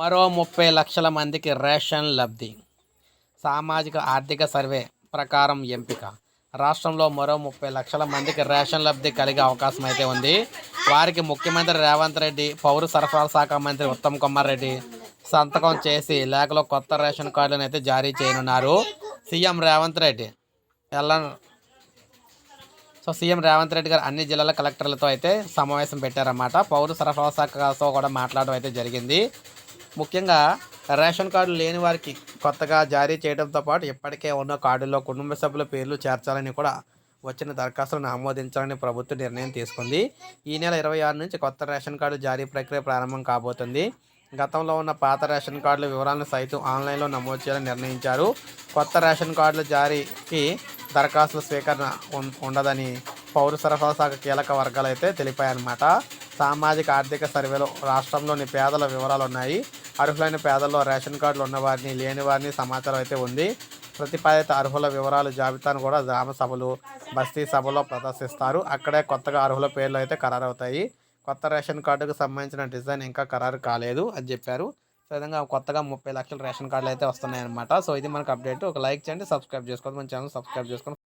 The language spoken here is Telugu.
మరో ముప్పై లక్షల మందికి రేషన్ లబ్ధి. సామాజిక ఆర్థిక సర్వే ప్రకారం ఎంపిక. రాష్ట్రంలో మరో ముప్పై లక్షల మందికి రేషన్ లబ్ధి కలిగే అవకాశం అయితే ఉంది. వారికి ముఖ్యమంత్రి రేవంత్ రెడ్డి పౌర సరఫరాల శాఖ మంత్రి ఉత్తమ్ కుమార్ రెడ్డి సంతకం చేసి లేఖలో కొత్త రేషన్ కార్డులను అయితే జారీ చేయనున్నారు. సీఎం రేవంత్ రెడ్డి ఎలా సో సీఎం రేవంత్ రెడ్డి గారు అన్ని జిల్లాల కలెక్టర్లతో అయితే సమావేశం పెట్టారన్నమాట. పౌర సరఫరా శాఖతో కూడా మాట్లాడడం అయితే జరిగింది. ముఖ్యంగా రేషన్ కార్డు లేని వారికి కొత్తగా జారీ చేయడంతో పాటు ఇప్పటికే ఉన్న కార్డుల్లో కుటుంబ సభ్యుల పేర్లు చేర్చాలని కూడా వచ్చిన దరఖాస్తులను ఆమోదించాలని ప్రభుత్వం నిర్ణయం తీసుకుంది. ఈ నెల ఇరవై ఆరు నుంచి కొత్త రేషన్ కార్డు జారీ ప్రక్రియ ప్రారంభం కాబోతుంది. గతంలో ఉన్న పాత రేషన్ కార్డుల వివరాలను సైతం ఆన్లైన్లో నమోదు చేయాలని నిర్ణయించారు. కొత్త రేషన్ కార్డుల జారీకి దరఖాస్తుల స్వీకరణ ఉం- ఉండదని పౌర సరఫరా శాఖ కీలక వర్గాలు అయితే తెలిపాయన్నమాట. సామాజిక ఆర్థిక సర్వేలో రాష్ట్రంలోని పేదల వివరాలు ఉన్నాయి. అర్హులైన పేదల్లో రేషన్ కార్డులు ఉన్నవారిని లేని వారిని సమాచారం అయితే ఉంది. ప్రతిపాదిత అర్హుల వివరాల జాబితాను కూడా గ్రామ సభలు బస్తీ సభలో ప్రదర్శిస్తారు. అక్కడే కొత్తగా అర్హుల పేర్లు అయితే ఖరారవుతాయి. కొత్త రేషన్ కార్డుకు సంబంధించిన డిజైన్ ఇంకా ఖరారు కాలేదు అని చెప్పారు. సో విధంగా కొత్తగా ముప్పై లక్షల రేషన్ కార్డులు అయితే వస్తున్నాయి అనమాట సో ఇది మనకు అప్డేట్. ఒక లైక్ చేయండి సబ్స్క్రైబ్ చేసుకోండి. మన ఛానల్ సబ్స్క్రైబ్ చేసుకోండి.